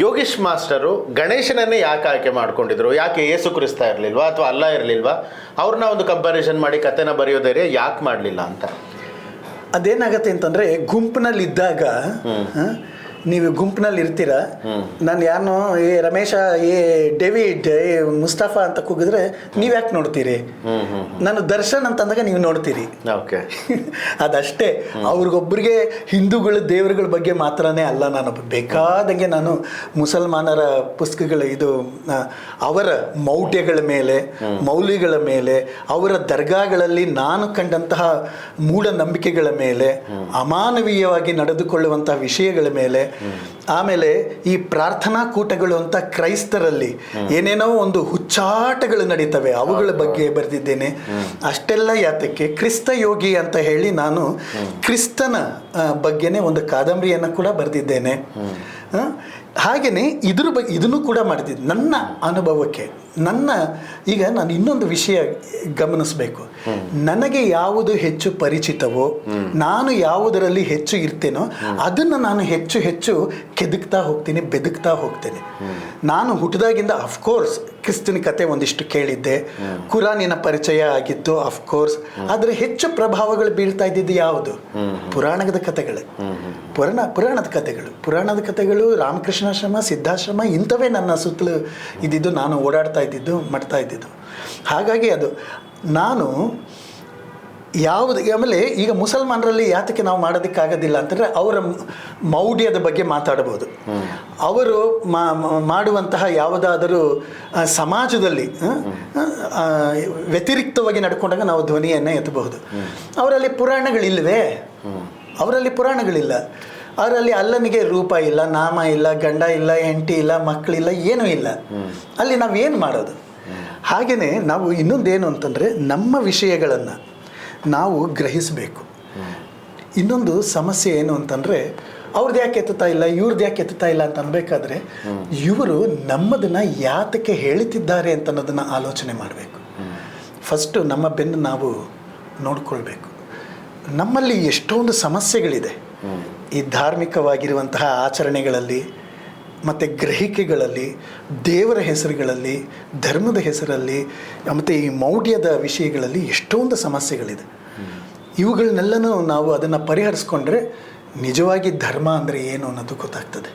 Yogish master ಗಣೇಶನನ್ನೇ ಯಾಕೆ ಆಯ್ಕೆ ಮಾಡ್ಕೊಂಡಿದ್ರು? ಯಾಕೆ ಏಸು ಕ್ರಿಸ್ತ ಇರಲಿಲ್ವಾ ಅಥವಾ ಅಲ್ಲ ಇರಲಿಲ್ವಾ? ಅವ್ರನ್ನ ಒಂದು ಕಂಪ್ಯಾರಿಸನ್ ಮಾಡಿ ಕಥೆನ ಬರೆಯೋದೇ ಯಾಕೆ ಮಾಡಲಿಲ್ಲ ಅಂತ? ಅದೇನಾಗತ್ತೆ ಅಂತಂದ್ರೆ ಗುಂಪಿನಲ್ಲಿ ಇದ್ದಾಗ ಆ, ನೀವು ಗುಂಪಿನಲ್ಲಿ ಇರ್ತೀರ? ನಾನು ಯಾರು ಏ ರಮೇಶ ಏ ಡೇವಿಡ್ ಏ ಮುಸ್ತಫಾ ಅಂತ ಕೂಗಿದ್ರೆ ನೀವು ಯಾಕೆ ನೋಡ್ತೀರಿ? ನಾನು ದರ್ಶನ್ ಅಂತಂದಾಗ ನೀವು ನೋಡ್ತೀರಿ. ಅದಷ್ಟೇ. ಅವ್ರಿಗೊಬ್ಬರಿಗೆ ಹಿಂದೂಗಳು ದೇವರುಗಳ ಬಗ್ಗೆ ಮಾತ್ರನೇ ಅಲ್ಲ ನಾನು ಬೇಕಾದಂಗೆ ನಾನು ಮುಸಲ್ಮಾನರ ಪುಸ್ತಕಗಳು ಇದು ಅವರ ಮೌಢ್ಯಗಳ ಮೇಲೆ ಮೌಲ್ಯಗಳ ಮೇಲೆ ಅವರ ದರ್ಗಾಗಳಲ್ಲಿ ನಾನು ಕಂಡಂತಹ ಮೂಢನಂಬಿಕೆಗಳ ಮೇಲೆ ಅಮಾನವೀಯವಾಗಿ ನಡೆದುಕೊಳ್ಳುವಂತಹ ವಿಷಯಗಳ ಮೇಲೆ Mm. ಆಮೇಲೆ ಈ ಪ್ರಾರ್ಥನಾ ಕೂಟಗಳು ಅಂತ ಕ್ರೈಸ್ತರಲ್ಲಿ ಏನೇನೋ ಒಂದು ಹುಚ್ಚಾಟಗಳು ನಡೀತವೆ ಅವುಗಳ ಬಗ್ಗೆ ಬರೆದಿದ್ದೇನೆ. ಅಷ್ಟೆಲ್ಲ ಯಾತಕ್ಕೆ ಕ್ರಿಸ್ತ ಯೋಗಿ ಅಂತ ಹೇಳಿ ನಾನು ಕ್ರಿಸ್ತನ ಬಗ್ಗೆನೇ ಒಂದು ಕಾದಂಬರಿಯನ್ನು ಕೂಡ ಬರೆದಿದ್ದೇನೆ. ಹಾಗೆಯೇ ಇದ್ರ ಬಗ್ಗೆ ಇದನ್ನು ಕೂಡ ಮಾಡಿದ್ದೀನಿ ನನ್ನ ಅನುಭವಕ್ಕೆ ನನ್ನ ಈಗ ನಾನು ಇನ್ನೊಂದು ವಿಷಯ ಗಮನಿಸಬೇಕು. ನನಗೆ ಯಾವುದು ಹೆಚ್ಚು ಪರಿಚಿತವೋ ನಾನು ಯಾವುದರಲ್ಲಿ ಹೆಚ್ಚು ಇರ್ತೇನೋ ಅದನ್ನು ನಾನು ಹೆಚ್ಚು ಹೆಚ್ಚು ಕೆದಕ್ತಾ ಹೋಗ್ತೀನಿ, ಬೆದಕ್ತಾ ಹೋಗ್ತೇನೆ. ನಾನು ಹುಟ್ಟಿದಾಗಿಂದ ಅಫ್ಕೋರ್ಸ್ ಕ್ರಿಸ್ತನ ಕತೆ ಒಂದಿಷ್ಟು ಕೇಳಿದ್ದೆ. ಕುರಾನಿನ ಪರಿಚಯ ಆಗಿತ್ತು ಅಫ್ಕೋರ್ಸ್ ಆದರೆ ಹೆಚ್ಚು ಪ್ರಭಾವಗಳು ಬೀಳ್ತಾ ಇದ್ದಿದ್ದು ಯಾವುದು? ಪುರಾಣದ ಕಥೆಗಳು. ಪುರಾಣ, ಪುರಾಣದ ಕಥೆಗಳು. ಪುರಾಣದ ಕಥೆಗಳು ರಾಮಕೃಷ್ಣಾಶ್ರಮ, ಸಿದ್ಧಾಶ್ರಮ, ಇಂಥವೇ ನನ್ನ ಸುತ್ತಲೂ ಇದ್ದಿದ್ದು, ನಾನು ಓಡಾಡ್ತಾ ಇದ್ದಿದ್ದು, ಮಾಡ್ತಾ ಇದ್ದಿದ್ದು. ಹಾಗಾಗಿ ಅದು, ನಾನು ಯಾವುದು ಆಮೇಲೆ ಈಗ ಮುಸಲ್ಮಾನರಲ್ಲಿ ಯಾತಕ್ಕೆ ನಾವು ಮಾಡೋದಕ್ಕಾಗೋದಿಲ್ಲ ಅಂತಂದರೆ ಅವರ ಮೌಢ್ಯದ ಬಗ್ಗೆ ಮಾತಾಡ್ಬೋದು. ಅವರು ಮಾಡುವಂತಹ ಯಾವುದಾದರೂ ಸಮಾಜದಲ್ಲಿ ವ್ಯತಿರಿಕ್ತವಾಗಿ ನಡ್ಕೊಂಡಾಗ ನಾವು ಧ್ವನಿಯನ್ನು ಎತ್ತಬಹುದು. ಅವರಲ್ಲಿ ಪುರಾಣಗಳಿಲ್ವೇ? ಅವರಲ್ಲಿ ಪುರಾಣಗಳಿಲ್ಲ. ಅವರಲ್ಲಿ ಅಲ್ಲನಿಗೆ ರೂಪ ಇಲ್ಲ, ನಾಮ ಇಲ್ಲ, ಗಂಡ ಇಲ್ಲ, ಹೆಂಡತಿ ಇಲ್ಲ ಮಕ್ಕಳಿಲ್ಲ ಏನೂ ಇಲ್ಲ. ಅಲ್ಲಿ ನಾವೇನು ಮಾಡೋದು? ಹಾಗೆಯೇ ನಾವು ಇನ್ನೊಂದೇನು ಅಂತಂದರೆ ನಮ್ಮ ವಿಷಯಗಳನ್ನು ನಾವು ಗ್ರಹಿಸಬೇಕು. ಇನ್ನೊಂದು ಸಮಸ್ಯೆ ಏನು ಅಂತಂದರೆ, ಅವ್ರದ್ದು ಯಾಕೆ ಎತ್ತುತ್ತಾ ಇಲ್ಲ, ಇವ್ರದ್ದು ಯಾಕೆ ಎತ್ತುತ್ತಾ ಇಲ್ಲ ಅಂತ ಅನ್ಬೇಕಾದ್ರೆ, ಇವರು ನಮ್ಮದನ್ನು ಯಾತಕ್ಕೆ ಹೇಳುತ್ತಿದ್ದಾರೆ ಅಂತ ಅನ್ನೋದನ್ನು ಆಲೋಚನೆ ಮಾಡಬೇಕು. ಫಸ್ಟು ನಮ್ಮ ಬೆನ್ನು ನಾವು ನೋಡಿಕೊಳ್ಬೇಕು. ನಮ್ಮಲ್ಲಿ ಎಷ್ಟೊಂದು ಸಮಸ್ಯೆಗಳಿದೆ. ಈ ಧಾರ್ಮಿಕವಾಗಿರುವಂತಹ ಆಚರಣೆಗಳಲ್ಲಿ ಮತ್ತು ಗ್ರಹಿಕೆಗಳಲ್ಲಿ, ದೇವರ ಹೆಸರುಗಳಲ್ಲಿ, ಧರ್ಮದ ಹೆಸರಲ್ಲಿ, ಮತ್ತು ಈ ಮೌಢ್ಯದ ವಿಷಯಗಳಲ್ಲಿ ಎಷ್ಟೊಂದು ಸಮಸ್ಯೆಗಳಿದೆ. ಇವುಗಳನ್ನೆಲ್ಲನೂ ನಾವು ಅದನ್ನು ಪರಿಹರಿಸ್ಕೊಂಡ್ರೆ ನಿಜವಾಗಿ ಧರ್ಮ ಅಂದರೆ ಏನು ಅನ್ನೋದು ಗೊತ್ತಾಗ್ತದೆ.